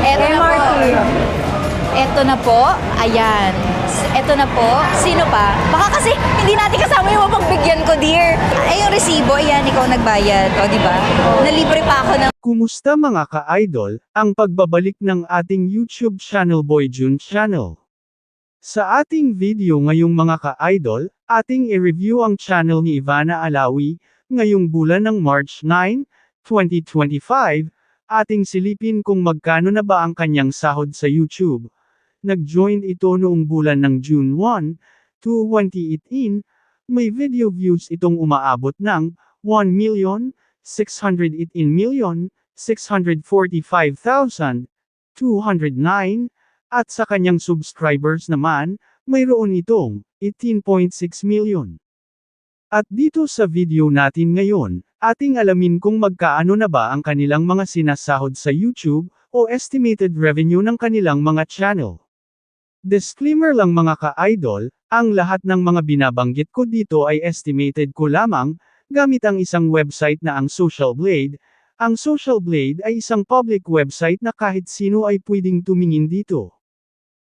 Eto na MRT. po. Eto na po. Ayan. Eto na po. Sino pa? Baka kasi hindi natin kasama yung mapagbigyan ko, dear. Ay, yung resibo, ayan, ikaw nagbayad. O, di ba? Nalibre pa ako ng Kumusta mga ka-idol, ang pagbabalik ng ating YouTube channel Boy June Channel. Sa ating video ngayong mga ka-idol, ating i-review ang channel ni Ivana Alawi, ngayong bulan ng March 9, 2025, ating silipin kung magkano na ba ang kanyang sahod sa YouTube. Nag-join ito noong bulan ng June 1, 2018, may video views itong umaabot ng 1,618,645,209, at sa kanyang subscribers naman, mayroon itong 18.6 million. At dito sa video natin ngayon, ating alamin kung magkaano na ba ang kanilang mga sinasahod sa YouTube, o estimated revenue ng kanilang mga channel. Disclaimer lang mga ka-idol, ang lahat ng mga binabanggit ko dito ay estimated ko lamang, gamit ang isang website na ang Social Blade. Ang Social Blade ay isang public website na kahit sino ay pwedeng tumingin dito.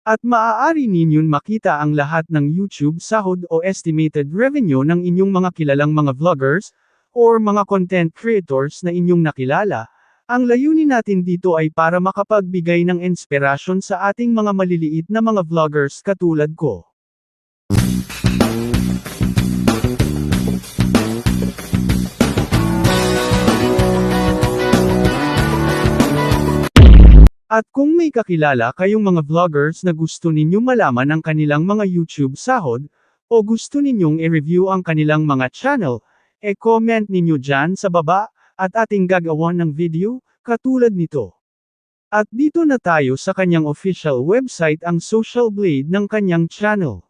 At maaari ninyong makita ang lahat ng YouTube sahod o estimated revenue ng inyong mga kilalang mga vloggers, or mga content creators na inyong nakilala. Ang layunin natin dito ay para makapagbigay ng inspirasyon sa ating mga maliliit na mga vloggers katulad ko. At kung may kakilala kayong mga vloggers na gusto ninyong malaman ang kanilang mga YouTube sahod, o gusto ninyong i-review ang kanilang mga channel, e-comment ninyo dyan sa baba, at ating gagawan ng video, katulad nito. At dito na tayo sa kanyang official website ang Social Blade ng kanyang channel.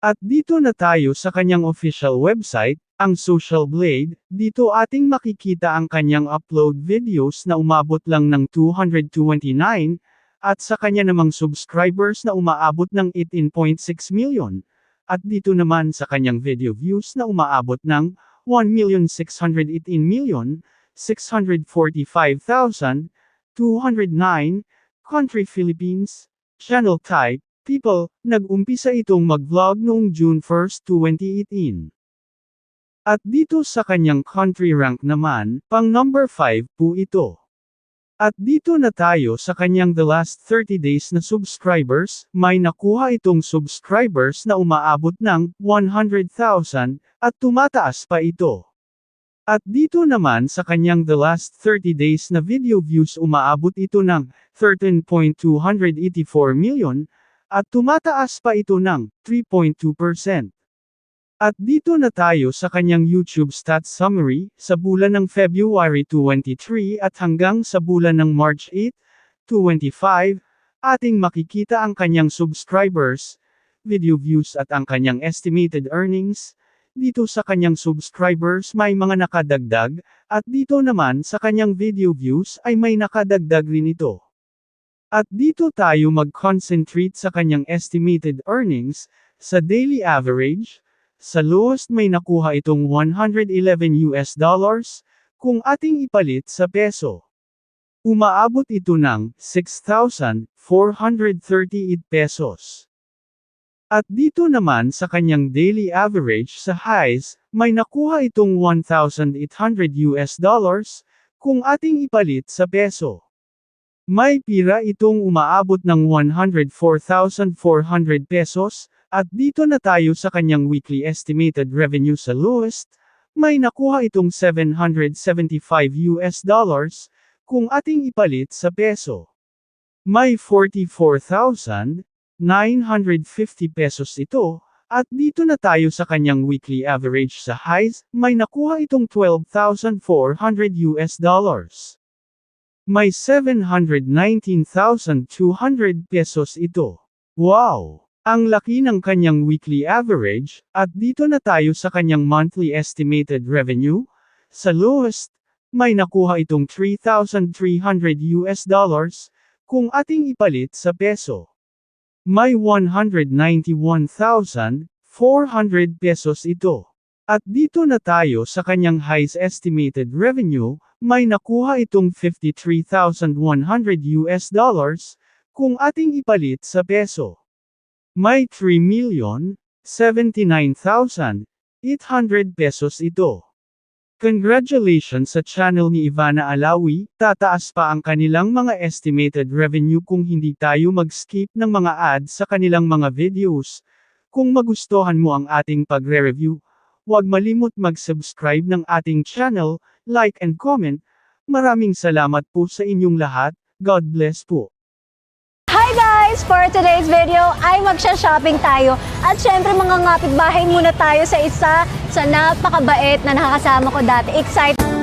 At dito na tayo sa kanyang official website, ang Social Blade, dito ating makikita ang kanyang upload videos na umabot lang ng 229, at sa kanya namang subscribers na umaabot ng 18.6 million, at dito naman sa kanyang video views na umaabot ng 1,618,645,209, country Philippines, channel type, people, nag-umpisa itong mag-vlog noong June 1, 2018. At dito sa kanyang country rank naman, pang number 5 po ito. At dito na tayo sa kanyang the last 30 days na subscribers, may nakuha itong subscribers na umaabot ng 100,000, at tumataas pa ito. At dito naman sa kanyang the last 30 days na video views umaabot ito ng 13.284 million, at tumataas pa ito ng 3.2%. At dito na tayo sa kanyang YouTube stats summary, sa bulan ng February 23 at hanggang sa bulan ng March 8, 25, ating makikita ang kanyang subscribers, video views at ang kanyang estimated earnings. Dito sa kanyang subscribers may mga nakadagdag, at dito naman sa kanyang video views ay may nakadagdag rin ito. At dito tayo mag-concentrate sa kanyang estimated earnings, sa daily average, sa lowest may nakuha itong 111 US dollars, kung ating ipalit sa peso. Umaabot ito ng 6,438 pesos. At dito naman sa kanyang daily average sa highs, may nakuha itong 1,800 US dollars, kung ating ipalit sa peso. May pira itong umaabot ng 104,400 pesos, at dito na tayo sa kanyang weekly estimated revenue sa lowest, may nakuha itong 775 US dollars, kung ating ipalit sa peso. May 44,950 pesos ito, at dito na tayo sa kanyang weekly average sa highs, may nakuha itong 12,400 US dollars. May 719,200 pesos ito. Wow! Ang laki ng kanyang weekly average, at dito na tayo sa kanyang monthly estimated revenue. Sa lowest, may nakuha itong 3,300 US dollars, kung ating ipalit sa peso. May 191,400 pesos ito. At dito na tayo sa kanyang highest estimated revenue, may nakuha itong 53,100 US dollars, kung ating ipalit sa peso. May 3,079,800 pesos ito. Congratulations sa channel ni Ivana Alawi, tataas pa ang kanilang mga estimated revenue kung hindi tayo mag-skip ng mga ads sa kanilang mga videos. Kung magustuhan mo ang ating pagre-review, huwag malimot mag-subscribe ng ating channel, like and comment. Maraming salamat po sa inyong lahat, God bless po. Guys! For today's video ay magsha-shopping tayo at syempre mga ngapit bahay muna tayo sa isa sa napakabait na nakakasama ko dati. Excited